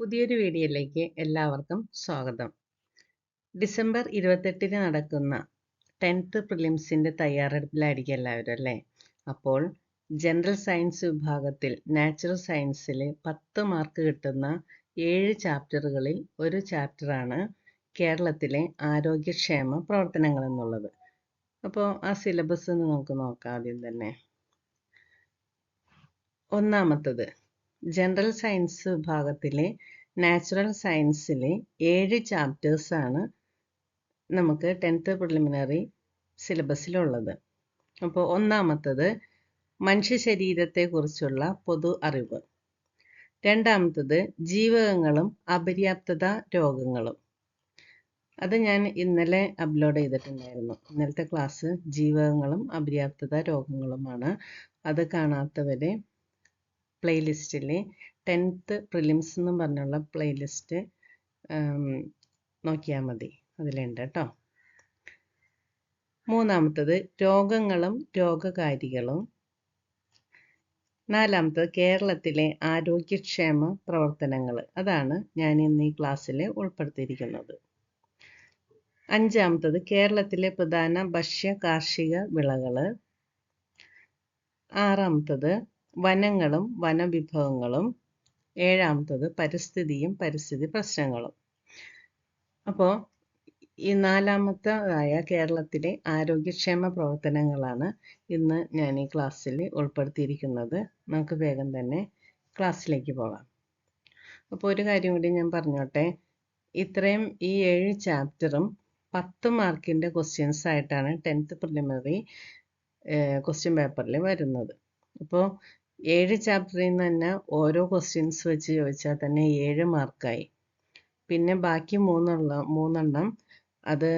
പുതിയൊരു വീഡിയോയിലേക്ക് എല്ലാവർക്കും സ്വാഗതം. ഡിസംബർ ഇരുപത്തെട്ടിന് നടക്കുന്ന ടെൻത്ത് പ്രിലിംസിന്റെ തയ്യാറെടുപ്പിലായിരിക്കും എല്ലാവരും അല്ലേ? അപ്പോൾ ജനറൽ സയൻസ് വിഭാഗത്തിൽ നാച്ചുറൽ സയൻസിൽ പത്ത് മാർക്ക് കിട്ടുന്ന ഏഴ് ചാപ്റ്ററുകളിൽ ഒരു ചാപ്റ്ററാണ് കേരളത്തിലെ ആരോഗ്യക്ഷേമ പ്രവർത്തനങ്ങൾ എന്നുള്ളത്. അപ്പോൾ ആ സിലബസ് നമുക്ക് നോക്കാം ആദ്യം തന്നെ. ഒന്നാമത്തത് ജനറൽ സയൻസ് വിഭാഗത്തിലെ നാച്ചുറൽ സയൻസിലെ ഏഴ് ചാപ്റ്റേഴ്സാണ് നമുക്ക് ടെൻത്ത് പ്രിലിമിനറി സിലബസിലുള്ളത് അപ്പോൾ ഒന്നാമത്തത് മനുഷ്യ ശരീരത്തെക്കുറിച്ചുള്ള പൊതു അറിവ്. രണ്ടാമത്തത് ജീവകങ്ങളും അപര്യാപ്തത രോഗങ്ങളും. അത് ഞാൻ ഇന്നലെ അപ്ലോഡ് ചെയ്തിട്ടുണ്ടായിരുന്നു. ഇന്നലത്തെ ക്ലാസ് ജീവകങ്ങളും അപര്യാപ്തത രോഗങ്ങളുമാണ്. അത് കാണാത്തവരെ പ്ലേലിസ്റ്റിൽ ടെൻത്ത് പ്രിലിംസ് എന്നും പറഞ്ഞുള്ള പ്ലേലിസ്റ്റ് നോക്കിയാൽ മതി. അതിലുണ്ട് കേട്ടോ മൂന്നാമത്തത് രോഗങ്ങളും രോഗകാരികളും. നാലാമത്തത് കേരളത്തിലെ ആരോഗ്യക്ഷേമ പ്രവർത്തനങ്ങൾ അതാണ് ഞാൻ ഇന്ന് ഈ ക്ലാസ്സിൽ ഉൾപ്പെടുത്തിയിരിക്കുന്നത്. അഞ്ചാമത്തത് കേരളത്തിലെ പ്രധാന ഭക്ഷ്യ കാർഷിക വിളകൾ ആറാമത്തത് വനങ്ങളും വനവിഭവങ്ങളും. ഏഴാമത്തത് പരിസ്ഥിതിയും പരിസ്ഥിതി പ്രശ്നങ്ങളും. അപ്പോൾ ഈ നാലാമത്തതായ കേരളത്തിലെ ആരോഗ്യക്ഷേമ പ്രവർത്തനങ്ങളാണ് ഇന്ന് ഞാൻ ഈ ക്ലാസ്സിൽ ഉൾപ്പെടുത്തിയിരിക്കുന്നത്. നമുക്ക് വേഗം തന്നെ ക്ലാസ്സിലേക്ക് പോകാം. അപ്പോൾ ഒരു കാര്യം കൂടി ഞാൻ പറഞ്ഞോട്ടെ. ഇത്രയും ഈ ഏഴ് ചാപ്റ്ററും പത്ത് മാർക്കിന്റെ ക്വസ്റ്റ്യൻസ് ആയിട്ടാണ് ടെൻത്ത് പ്രിലിമിനറി ക്വസ്റ്റ്യൻ പേപ്പറിൽ വരുന്നത്. അപ്പോൾ ഏഴ് ചാപ്റ്ററിൽ നിന്ന് തന്നെ ഓരോ ക്വസ്റ്റ്യൻസ് വെച്ച് ചോദിച്ചാൽ തന്നെ ഏഴ് മാർക്കായി പിന്നെ ബാക്കി മൂന്നുള്ള മൂന്നെണ്ണം അത്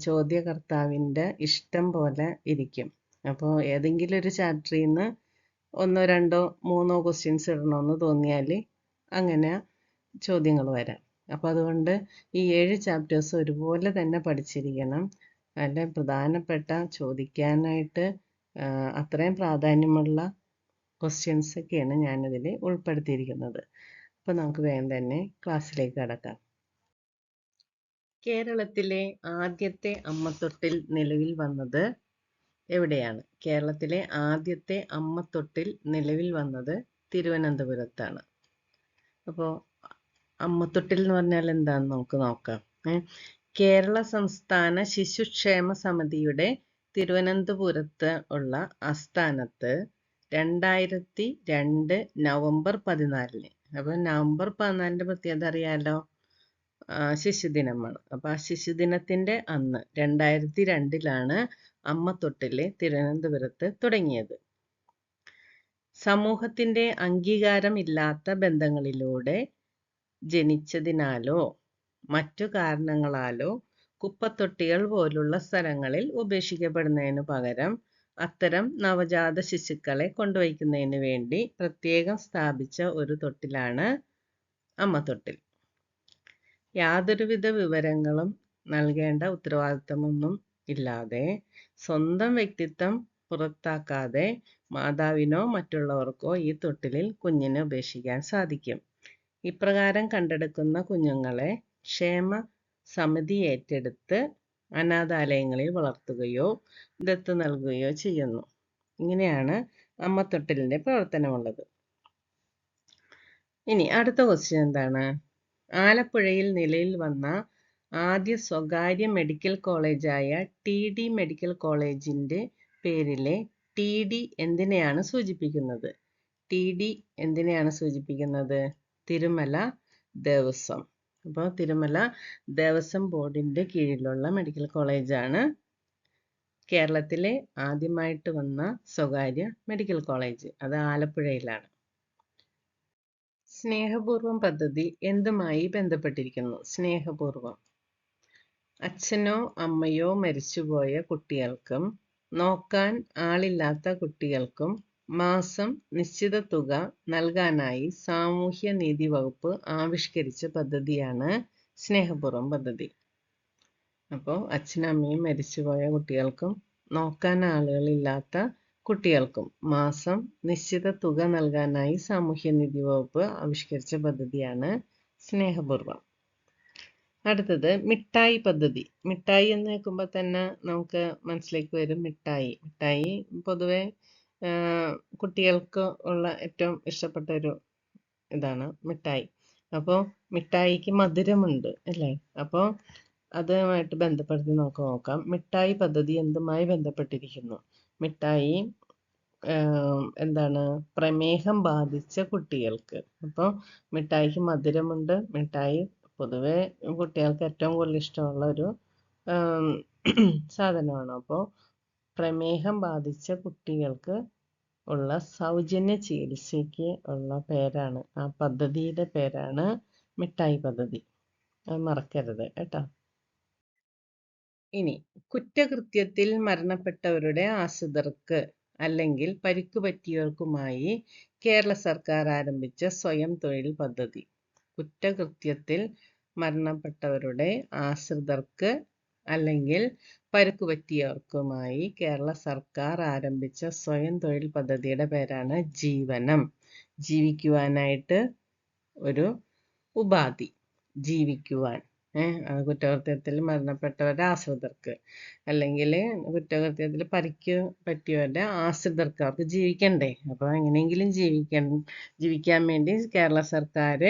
ചോദ്യകർത്താവിന്റെ ഇഷ്ടം പോലെ ഇരിക്കും. അപ്പോൾ ഏതെങ്കിലും ഒരു ചാപ്റ്ററിൽ നിന്ന് ഒന്നോ രണ്ടോ മൂന്നോ ക്വസ്റ്റ്യൻസ് ഇടണമെന്ന് തോന്നിയാൽ അങ്ങനെ ചോദ്യങ്ങൾ വരാം. അപ്പോൾ അതുകൊണ്ട് ഈ ഏഴ് ചാപ്റ്റേഴ്സ് ഒരുപോലെ തന്നെ പഠിച്ചിരിക്കണം. അല്ലെ പ്രധാനപ്പെട്ട ചോദിക്കാനായിട്ട് അത്രയും പ്രാധാന്യമുള്ള ക്വസ്റ്റ്യൻസ് ഒക്കെയാണ് ഞാനിതിൽ ഉൾപ്പെടുത്തിയിരിക്കുന്നത്. അപ്പോൾ നമുക്ക് വേഗം തന്നെ ക്ലാസ്സിലേക്ക് കടക്കാം. കേരളത്തിലെ ആദ്യത്തെ അമ്മത്തൊട്ടിൽ നിലവിൽ വന്നത് എവിടെയാണ്? കേരളത്തിലെ ആദ്യത്തെ അമ്മത്തൊട്ടിൽ നിലവിൽ വന്നത് തിരുവനന്തപുരത്താണ്. അപ്പോൾ അമ്മത്തൊട്ടിൽ എന്ന് പറഞ്ഞാൽ എന്താണെന്ന് നമുക്ക് നോക്കാം. കേരള സംസ്ഥാന ശിശുക്ഷേമ സമിതിയുടെ തിരുവനന്തപുരത്ത് ഉള്ള ആസ്ഥാനത്ത് രണ്ടായിരത്തി രണ്ട് നവംബർ പതിനാലിന്. അപ്പോൾ നവംബർ പതിനാലിന്റെ പ്രത്യേകത അറിയാലോ? ശിശുദിനമാണ്. അപ്പോൾ ആ ശിശുദിനത്തിന്റെ അന്ന് രണ്ടായിരത്തി രണ്ടിലാണ് അമ്മത്തൊട്ടിൽ തിരുവനന്തപുരത്ത് തുടങ്ങിയത്. സമൂഹത്തിന്റെ അംഗീകാരം ഇല്ലാത്ത ബന്ധങ്ങളിലൂടെ ജനിച്ചതിനാലോ മറ്റു കാരണങ്ങളാലോ കുപ്പത്തൊട്ടികൾ പോലുള്ള സ്ഥലങ്ങളിൽ ഉപേക്ഷിക്കപ്പെടുന്നതിനു പകരം അത്തരം നവജാത ശിശുക്കളെ കൊണ്ടുവയ്ക്കുന്നതിന് വേണ്ടി പ്രത്യേകം സ്ഥാപിച്ച ഒരു തൊട്ടിലാണ് അമ്മ തൊട്ടിൽ. യാതൊരുവിധ വിവരങ്ങളും നൽകേണ്ട ഉത്തരവാദിത്തമൊന്നും ഇല്ലാതെ സ്വന്തം വ്യക്തിത്വം പുറത്താക്കാതെ മാതാവിനോ മറ്റുള്ളവർക്കോ ഈ തൊട്ടിലിൽ കുഞ്ഞിനെ ഉപേക്ഷിക്കാൻ സാധിക്കും. ഇപ്രകാരം കണ്ടെടുക്കുന്ന കുഞ്ഞുങ്ങളെ ക്ഷേമ സമിതി ഏറ്റെടുത്ത് അനാഥാലയങ്ങളിൽ വളർത്തുകയോ ദത്ത് നൽകുകയോ ചെയ്യുന്നു. ഇങ്ങനെയാണ് അമ്മത്തൊട്ടിലിന്റെ പ്രവർത്തനമുള്ളത്. ഇനി അടുത്ത ക്വസ്റ്റ്യൻ എന്താണ്? ആലപ്പുഴയിൽ നിലയിൽ വന്ന ആദ്യ സ്വകാര്യ മെഡിക്കൽ കോളേജായ ടി ഡി മെഡിക്കൽ കോളേജിന്റെ പേരിലെ ടി ഡി എന്തിനെയാണ് സൂചിപ്പിക്കുന്നത്? ടി ഡി എന്തിനെയാണ് സൂചിപ്പിക്കുന്നത്? തിരുമല ദേവസ്വം. അപ്പോൾ തിരുമല ദേവസ്വം ബോർഡിന്റെ കീഴിലുള്ള മെഡിക്കൽ കോളേജാണ്. കേരളത്തിലെ ആദ്യമായിട്ട് വന്ന സ്വകാര്യ മെഡിക്കൽ കോളേജ് അത് ആലപ്പുഴയിലാണ്. സ്നേഹപൂർവം പദ്ധതി എന്തുമായി ബന്ധപ്പെട്ടിരിക്കുന്നു? സ്നേഹപൂർവം. അച്ഛനോ അമ്മയോ മരിച്ചുപോയ കുട്ടികൾക്കും നോക്കാൻ ആളില്ലാത്ത കുട്ടികൾക്കും മാസം നിശ്ചിത തുക നൽകാനായി സാമൂഹ്യ നീതി വകുപ്പ് ആവിഷ്കരിച്ച പദ്ധതിയാണ് സ്നേഹപൂർവം പദ്ധതി. അപ്പോൾ അച്ഛനും അമ്മയും മരിച്ചുപോയ കുട്ടികൾക്കും നോക്കാൻ ആളുകളില്ലാത്ത കുട്ടികൾക്കും മാസം നിശ്ചിത തുക നൽകാനായി സാമൂഹ്യനീതി വകുപ്പ് ആവിഷ്കരിച്ച പദ്ധതിയാണ് സ്നേഹപൂർവം. അടുത്തത് മിഠായി പദ്ധതി. മിഠായി എന്ന് കേൾക്കുമ്പോൾ തന്നെ നമുക്ക് മനസ്സിലേക്ക് വരും മിഠായി. മിഠായി പൊതുവെ കുട്ടികൾക്ക് ഉള്ള ഏറ്റവും ഇഷ്ടപ്പെട്ട ഒരു ഇതാണ് മിഠായി. അപ്പോൾ മിഠായിക്ക് മധുരമുണ്ട് അല്ലേ? അപ്പോൾ അതുമായിട്ട് ബന്ധപ്പെടുത്തി നമുക്ക് നോക്കാം. മിഠായി പദ്ധതി എന്തുമായി ബന്ധപ്പെട്ടിരിക്കുന്നു? മിഠായി എന്താണ്? പ്രമേഹം ബാധിച്ച കുട്ടികൾക്ക്. അപ്പോൾ മിഠായിക്ക് മധുരമുണ്ട്. മിഠായി പൊതുവെ കുട്ടികൾക്ക് ഏറ്റവും കൂടുതൽ ഇഷ്ടമുള്ള ഒരു സാധനമാണ്. അപ്പോൾ പ്രമേഹം ബാധിച്ച കുട്ടികൾക്ക് ഉള്ള സൗജന്യ ചികിത്സയ്ക്ക് ഉള്ള പേരാണ്. ആ പദ്ധതിയുടെ പേരാണ് മിഠായി പദ്ധതി. അത് മറക്കരുത് കേട്ടോ. ഇനി കുറ്റകൃത്യത്തിൽ മരണപ്പെട്ടവരുടെ ആശ്രിതർക്ക് അല്ലെങ്കിൽ പരിക്കു പറ്റിയവർക്കുമായി കേരള സർക്കാർ ആരംഭിച്ച സ്വയം തൊഴിൽ പദ്ധതി. കുറ്റകൃത്യത്തിൽ മരണപ്പെട്ടവരുടെ ആശ്രിതർക്ക് അല്ലെങ്കിൽ പരുക്ക് പറ്റിയവർക്കുമായി കേരള സർക്കാർ ആരംഭിച്ച സ്വയം തൊഴിൽ പദ്ധതിയുടെ പേരാണ് ജീവനം. ജീവിക്കുവാനായിട്ട് ഒരു ഉപാധി. ജീവിക്കുവാൻ. കുറ്റകൃത്യത്തിൽ മരണപ്പെട്ടവരുടെ ആശ്രിതർക്ക്. അല്ലെങ്കിൽ കുറ്റകൃത്യത്തിൽ പരിക്ക് പറ്റിയവരുടെ ആശ്രിതർക്ക് അവർക്ക് ജീവിക്കണ്ടേ? അപ്പോൾ എങ്ങനെയെങ്കിലും ജീവിക്കാൻ ജീവിക്കാൻ വേണ്ടി കേരള സർക്കാർ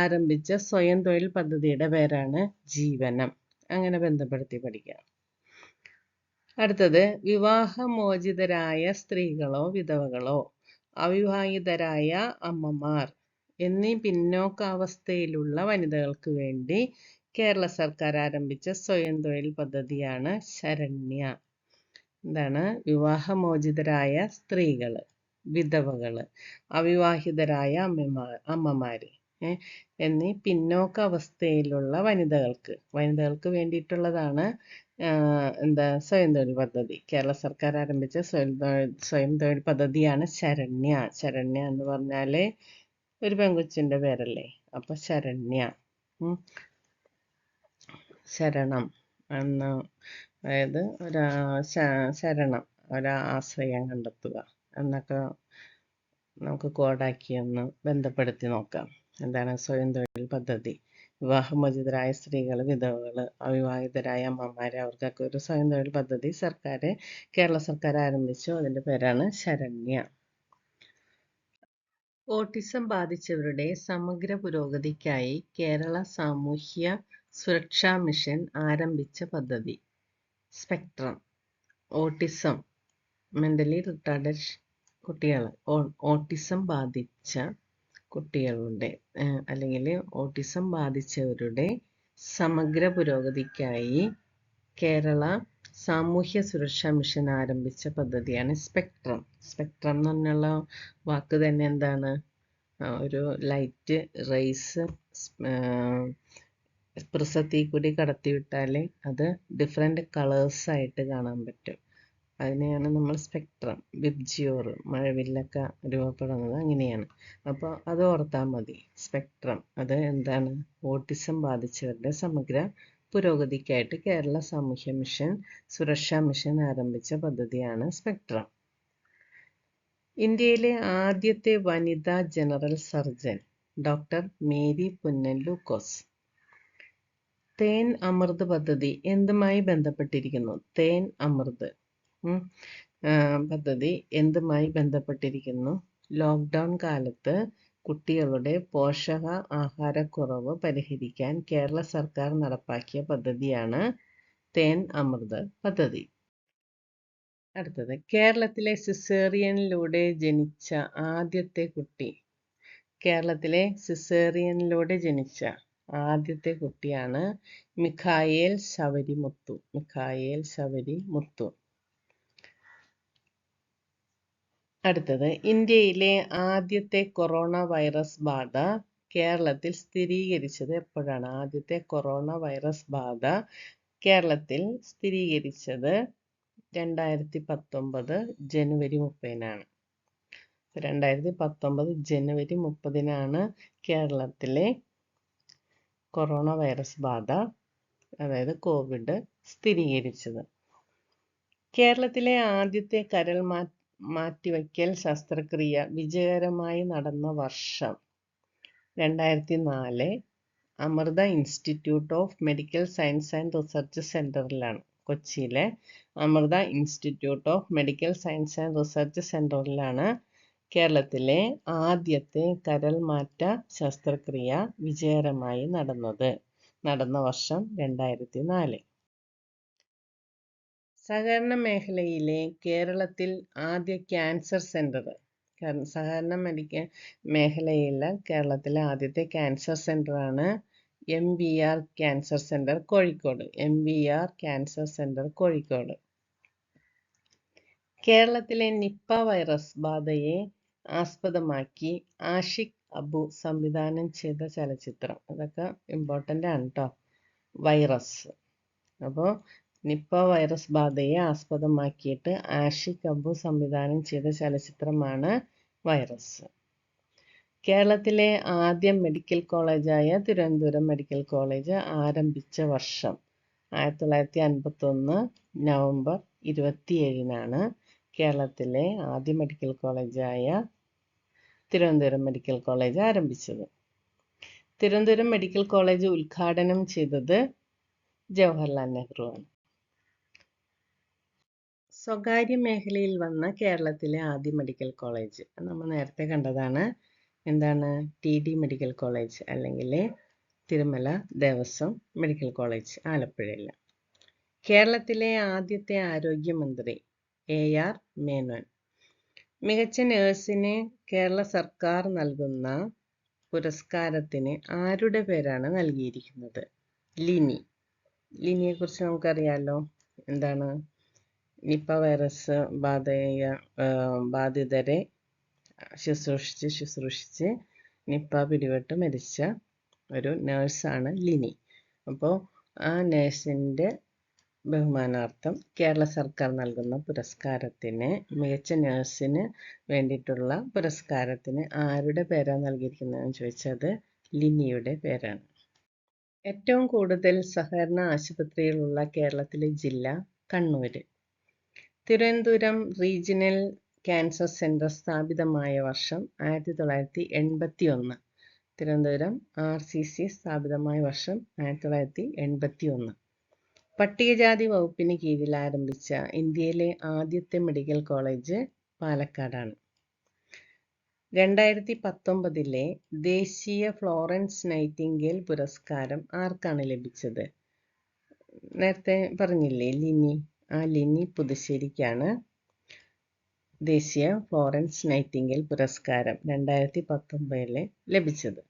ആരംഭിച്ച സ്വയം തൊഴിൽ പദ്ധതിയുടെ പേരാണ് ജീവനം. അങ്ങനെ ബന്ധപ്പെടുത്തി പഠിക്കാം. അടുത്തത് വിവാഹമോചിതരായ സ്ത്രീകളോ വിധവകളോ അവിവാഹിതരായ അമ്മമാർ എന്നീ പിന്നോക്കാവസ്ഥയിലുള്ള വനിതകൾക്ക് വേണ്ടി കേരള സർക്കാർ ആരംഭിച്ച സ്വയം തൊഴിൽ പദ്ധതിയാണ് ശരണ്യ. എന്താണ്? വിവാഹമോചിതരായ സ്ത്രീകൾ വിധവകൾ അവിവാഹിതരായ അമ്മമാർ അമ്മമാര് എന്നീ പിന്നോക്ക അവസ്ഥയിലുള്ള വനിതകൾക്ക് വനിതകൾക്ക് വേണ്ടിയിട്ടുള്ളതാണ് എന്താ സ്വയം തൊഴിൽ പദ്ധതി. കേരള സർക്കാർ ആരംഭിച്ച സ്വയം തൊഴിൽ സ്വയം തൊഴിൽ പദ്ധതിയാണ് ശരണ്യ. ശരണ്യ എന്ന് പറഞ്ഞാൽ ഒരു പെങ്കൊച്ചിന്റെ പേരല്ലേ? അപ്പൊ ശരണ്യ. ശരണം എന്ന് അതായത് ഒരു ശരണം ഒരാശ്രയം കണ്ടെത്തുക എന്നൊക്കെ നമുക്ക് കോഡാക്കി ഒന്ന് ബന്ധപ്പെടുത്തി നോക്കാം. എന്താണ് സ്വയം തൊഴിൽ പദ്ധതി? വിവാഹമോചിതരായ സ്ത്രീകൾ വിധവകൾ അവിവാഹിതരായ അമ്മമാർ അവർക്കൊക്കെ ഒരു സ്വയം തൊഴിൽ പദ്ധതി സർക്കാർ കേരള സർക്കാർ ആരംഭിച്ചു. അതിന്റെ പേരാണ് ശരണ്യ. ഓട്ടിസം ബാധിച്ചവരുടെ സമഗ്ര പുരോഗതിക്കായി കേരള സാമൂഹ്യ സുരക്ഷാ മിഷൻ ആരംഭിച്ച പദ്ധതി. സ്പെക്ട്രം. ഓട്ടിസം. മെന്റലി റിട്ടാർഡഡ് കുട്ടികൾ ഓട്ടിസം ബാധിച്ച കുട്ടികളുടെ അല്ലെങ്കിൽ ഓട്ടിസം ബാധിച്ചവരുടെ സമഗ്ര പുരോഗതിക്കായി കേരള സാമൂഹ്യ സുരക്ഷാ മിഷൻ ആരംഭിച്ച പദ്ധതിയാണ് സ്പെക്ട്രം. സ്പെക്ട്രം എന്ന് പറഞ്ഞുള്ള വാക്ക് തന്നെ എന്താണ്? ഒരു ലൈറ്റ് റേസ് പ്രിസത്തിൽ കൂടി കടത്തിവിട്ടാൽ അത് ഡിഫറെന്റ് കളേഴ്സായിട്ട് കാണാൻ പറ്റും. അതിനെയാണ് നമ്മൾ സ്പെക്ട്രം വിബ്ജിയോർ മഴവില്ലക്ക രൂപപ്പെടുന്നത് അങ്ങനെയാണ്. അപ്പോൾ അത് ഓർത്താൽ മതി. സ്പെക്ട്രം അത് എന്താണ്? ഓട്ടിസം ബാധിച്ചവരുടെ സമഗ്ര പുരോഗതിക്കായിട്ട് കേരള സാമൂഹ്യ മിഷൻ സുരക്ഷാ മിഷൻ ആരംഭിച്ച പദ്ധതിയാണ് സ്പെക്ട്രം ഇന്ത്യയിലെ ആദ്യത്തെ വനിതാ general surgeon doctor Mary Poonen Lukose തേൻ അമൃത് പദ്ധതി എന്തുമായി ബന്ധപ്പെട്ടിരിക്കുന്നു? തേൻ അമൃത്. പദ്ധതി എന്തുമായി ബന്ധപ്പെട്ടിരിക്കുന്നു? ലോക്ക്ഡൗൺ കാലത്ത് കുട്ടികളുടെ പോഷക ആഹാരക്കുറവ് പരിഹരിക്കാൻ കേരള സർക്കാർ നടപ്പാക്കിയ പദ്ധതിയാണ് തേൻ അമൃത് പദ്ധതി. അടുത്തത് കേരളത്തിലെ സിസേറിയനിലൂടെ ജനിച്ച ആദ്യത്തെ കുട്ടി. കേരളത്തിലെ സിസേറിയനിലൂടെ ജനിച്ച ആദ്യത്തെ കുട്ടിയാണ് മിഖായേൽ ശബരിമുത്തു. മിഖായേൽ ശബരിമുത്തു. അടുത്തത് ഇന്ത്യയിലെ ആദ്യത്തെ കൊറോണ വൈറസ് ബാധ കേരളത്തിൽ സ്ഥിരീകരിച്ചത് എപ്പോഴാണ്? ആദ്യത്തെ കൊറോണ വൈറസ് ബാധ കേരളത്തിൽ സ്ഥിരീകരിച്ചത് രണ്ടായിരത്തി പത്തൊമ്പത് ജനുവരി മുപ്പതിനാണ്. രണ്ടായിരത്തി പത്തൊമ്പത് ജനുവരി മുപ്പതിനാണ് കേരളത്തിലെ കൊറോണ വൈറസ് ബാധ അതായത് കോവിഡ് സ്ഥിരീകരിച്ചത്. കേരളത്തിലെ ആദ്യത്തെ കരൾ മാ മാറ്റിവയ്ക്കൽ ശസ്ത്രക്രിയ വിജയകരമായി നടന്ന വർഷം രണ്ടായിരത്തി നാല് Amrita institute of medical science and research സെന്ററിലാണ് കൊച്ചിയിലെ Amrita institute of medical science and research സെന്ററിലാണ് കേരളത്തിലെ ആദ്യത്തെ കരൾ മാറ്റ ശസ്ത്രക്രിയ വിജയകരമായി നടന്നത്. നടന്ന വർഷം രണ്ടായിരത്തി നാല് സഹകരണ മേഖലയിലെ കേരളത്തിൽ ആദ്യ ക്യാൻസർ സെന്റർ സഹകരണ മെഡിക്കൽ മേഖലയിലെ കേരളത്തിലെ ആദ്യത്തെ cancer സെന്ററാണ് M V R cancer centre Kozhikode. M V R cancer centre Kozhikode. കേരളത്തിലെ നിപ്പ വൈറസ് ബാധയെ ആസ്പദമാക്കി ആഷിഖ് അബു സംവിധാനം ചെയ്ത ചലച്ചിത്രം. അതൊക്കെ ഇമ്പോർട്ടന്റ് ആണ് കേട്ടോ വൈറസ്. അപ്പോൾ നിപ്പ വൈറസ് ബാധയെ ആസ്പദമാക്കിയിട്ട് ആഷി അബു സംവിധാനം ചെയ്ത ചലച്ചിത്രമാണ് വൈറസ്. കേരളത്തിലെ ആദ്യ മെഡിക്കൽ കോളേജായ തിരുവനന്തപുരം മെഡിക്കൽ കോളേജ് ആരംഭിച്ച വർഷം ആയിരത്തി തൊള്ളായിരത്തി അൻപത്തൊന്ന് നവംബർ ഇരുപത്തിയേഴിനാണ് കേരളത്തിലെ ആദ്യ മെഡിക്കൽ കോളേജായ തിരുവനന്തപുരം മെഡിക്കൽ കോളേജ് ആരംഭിച്ചത്. തിരുവനന്തപുരം മെഡിക്കൽ കോളേജ് ഉദ്ഘാടനം ചെയ്തത് ജവഹർലാൽ നെഹ്റു ആണ് സ്വകാര്യ മേഖലയിൽ വന്ന കേരളത്തിലെ ആദ്യ മെഡിക്കൽ കോളേജ് നമ്മൾ നേരത്തെ കണ്ടതാണ് എന്താണ്? ടി ഡി മെഡിക്കൽ കോളേജ് അല്ലെങ്കിൽ തിരുമല ദേവസ്വം മെഡിക്കൽ കോളേജ് ആലപ്പുഴയിൽ. കേരളത്തിലെ ആദ്യത്തെ ആരോഗ്യമന്ത്രി എ ആർ മേനോൻ. മികച്ച നേഴ്സിന് കേരള സർക്കാർ നൽകുന്ന പുരസ്കാരത്തിന് ആരുടെ പേരാണ് നൽകിയിരിക്കുന്നത്? ലിനി. ലിനിയെക്കുറിച്ച് നമുക്കറിയാലോ. എന്താണ്? നിപ്പ വൈറസ് ബാധയ ബാധിതരെ ശുശ്രൂഷിച്ച് ശുശ്രൂഷിച്ച് നിപ്പ പിടിപെട്ട് മരിച്ച ഒരു നേഴ്സാണ് ലിനി. അപ്പോൾ ആ നേഴ്സിന്റെ ബഹുമാനാർത്ഥം കേരള സർക്കാർ നൽകുന്ന പുരസ്കാരത്തിന് മികച്ച നേഴ്സിന് വേണ്ടിയിട്ടുള്ള പുരസ്കാരത്തിന് ആരുടെ പേരാണ് നൽകിയിരിക്കുന്നതെന്ന് ചോദിച്ചത് ലിനിയുടെ പേരാണ്. ഏറ്റവും കൂടുതൽ സഹകരണ ആശുപത്രികളുള്ള കേരളത്തിലെ ജില്ല Kannur Thiruvananthapuram regional cancer centre സ്ഥാപിതമായ വർഷം ആയിരത്തി തൊള്ളായിരത്തി എൺപത്തി ഒന്ന് തിരുവനന്തപുരം ആർ സി സി സ്ഥാപിതമായ വർഷം ആയിരത്തി തൊള്ളായിരത്തി എൺപത്തി ഒന്ന് പട്ടികജാതി വകുപ്പിന് കീഴിൽ ആരംഭിച്ച ഇന്ത്യയിലെ ആദ്യത്തെ മെഡിക്കൽ കോളേജ് പാലക്കാടാണ്. രണ്ടായിരത്തി പത്തൊമ്പതിലെ ദേശീയ ഫ്ലോറൻസ് നൈറ്റിംഗേൽ പുരസ്കാരം ആർക്കാണ് ലഭിച്ചത്? നേരത്തെ പറഞ്ഞില്ലേ ലിനി? ആ ലിനി പുതുശ്ശേരിക്കാണ്. ദേശീയ ഫ്ലോറൻസ് നൈറ്റിംഗൽ പുരസ്കാരം രണ്ടായിരത്തി പത്തൊമ്പതിലെ ലഭിച്ചത്.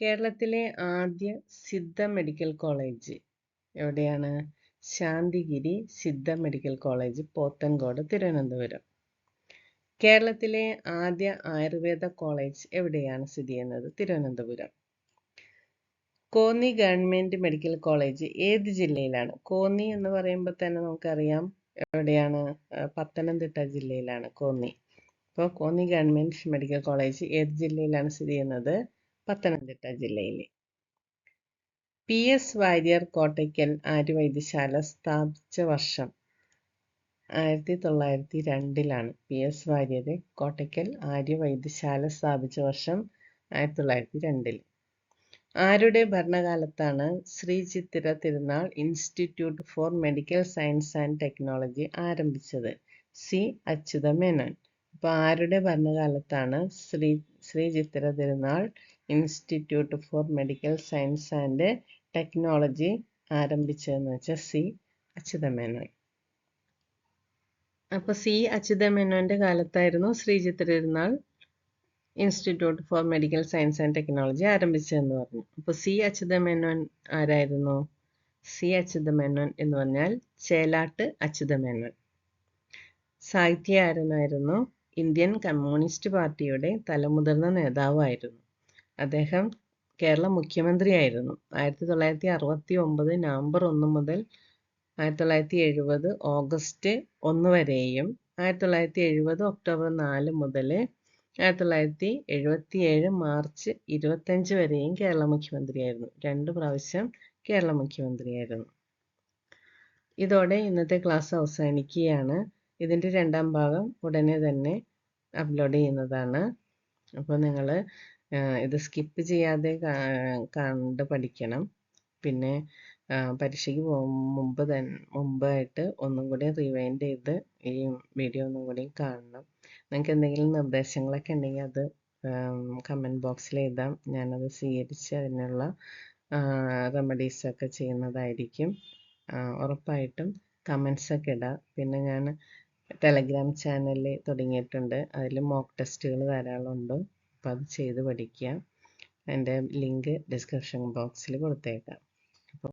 കേരളത്തിലെ ആദ്യ സിദ്ധ മെഡിക്കൽ കോളേജ് എവിടെയാണ്? Santhigiri Siddha medical college Pothencode Thiruvananthapuram. കേരളത്തിലെ ആദ്യ ആയുർവേദ കോളേജ് എവിടെയാണ് സ്ഥിതി ചെയ്യുന്നത്? Thiruvananthapuram. Konni government medical college ഏത് ജില്ലയിലാണ്? കോന്നി എന്ന് പറയുമ്പോൾ തന്നെ നമുക്കറിയാം എവിടെയാണ്? പത്തനംതിട്ട ജില്ലയിലാണ് കോന്നി. അപ്പോൾ കോന്നി ഗവൺമെന്റ് മെഡിക്കൽ കോളേജ് ഏത് ജില്ലയിലാണ് സ്ഥിതി ചെയ്യുന്നത്? പത്തനംതിട്ട ജില്ലയിൽ പി എസ് വാര്യർ കോട്ടയ്ക്കൽ ആര്യവൈദ്യശാല സ്ഥാപിച്ച വർഷം ആയിരത്തി തൊള്ളായിരത്തി രണ്ടിലാണ് പി എസ് വാര്യർ കോട്ടയ്ക്കൽ ആര്യവൈദ്യശാല സ്ഥാപിച്ച വർഷം ആയിരത്തി തൊള്ളായിരത്തി രണ്ടിൽ ആരുടെ ഭരണകാലത്താണ് Sree Chithira Thirunal institute for medical science and technology ആരംഭിച്ചത്? സി. അച്യുത മേനോൻ അപ്പോൾ ആരുടെ ഭരണകാലത്താണ് Sree Sree Chithira Thirunal institute for medical science and technology ആരംഭിച്ചതെന്ന് വെച്ചാൽ സി. അച്യുതമേനോൻ. അപ്പോൾ C. അച്യുതമേനോന്റെ കാലത്തായിരുന്നു Sree Chithira Thirunal. Institute for medical science and technology ആരംഭിച്ചതെന്ന് പറഞ്ഞു. അപ്പോൾ C Achutha Menon ആരായിരുന്നു? C Achutha Menon എന്ന് പറഞ്ഞാൽ ചേലാട്ട് അച്യുതമേനോൻ. സാഹിത്യകാരനായിരുന്നു ഇന്ത്യൻ കമ്മ്യൂണിസ്റ്റ് പാർട്ടിയുടെ തലമുതിർന്ന നേതാവായിരുന്നു. അദ്ദേഹം കേരള മുഖ്യമന്ത്രിയായിരുന്നു ആയിരത്തി തൊള്ളായിരത്തി അറുപത്തി ഒമ്പത് നവംബർ ഒന്ന് മുതൽ ആയിരത്തി തൊള്ളായിരത്തി എഴുപത് ഓഗസ്റ്റ് ഒന്ന് വരെയും ആയിരത്തി തൊള്ളായിരത്തി എഴുപത് ഒക്ടോബർ നാല് മുതൽ ആയിരത്തി തൊള്ളായിരത്തി എഴുപത്തി ഏഴ് മാർച്ച് ഇരുപത്തഞ്ച് വരെയും കേരള മുഖ്യമന്ത്രിയായിരുന്നു. രണ്ട് പ്രാവശ്യം കേരള മുഖ്യമന്ത്രിയായിരുന്നു. ഇതോടെ ഇന്നത്തെ ക്ലാസ് അവസാനിക്കുകയാണ്. ഇതിന്റെ രണ്ടാം ഭാഗം ഉടനെ തന്നെ അപ്ലോഡ് ചെയ്യുന്നതാണ്. അപ്പോൾ നിങ്ങൾ ഇത് സ്കിപ്പ് ചെയ്യാതെ കണ്ട് പഠിക്കണം. പിന്നെ പരീക്ഷയ്ക്ക് മുമ്പ് തന്നെ മുമ്പായിട്ട് ഒന്നും കൂടി റിവൈൻഡ് ചെയ്ത് ഈ വീഡിയോ ഒന്നും കൂടി കാണണം. നിങ്ങൾക്ക് എന്തെങ്കിലും നിർദ്ദേശങ്ങളൊക്കെ ഉണ്ടെങ്കിൽ അത് കമന്റ് ബോക്സിൽ എഴുതാം. ഞാനത് സ്വീകരിച്ച് അതിനുള്ള റെമഡീസൊക്കെ ചെയ്യുന്നതായിരിക്കും. ഉറപ്പായിട്ടും കമൻസൊക്കെ ഇടാം. പിന്നെ ഞാൻ ടെലഗ്രാം ചാനൽ തുടങ്ങിയിട്ടുണ്ട്. അതിൽ മോക്ക് ടെസ്റ്റുകൾ ധാരാളം ഉണ്ട് അപ്പോൾ അത് ചെയ്ത് പഠിക്കുക എന്റെ ലിങ്ക് ഡിസ്ക്രിപ്ഷൻ ബോക്സിൽ കൊടുത്തേക്കാം. അപ്പോൾ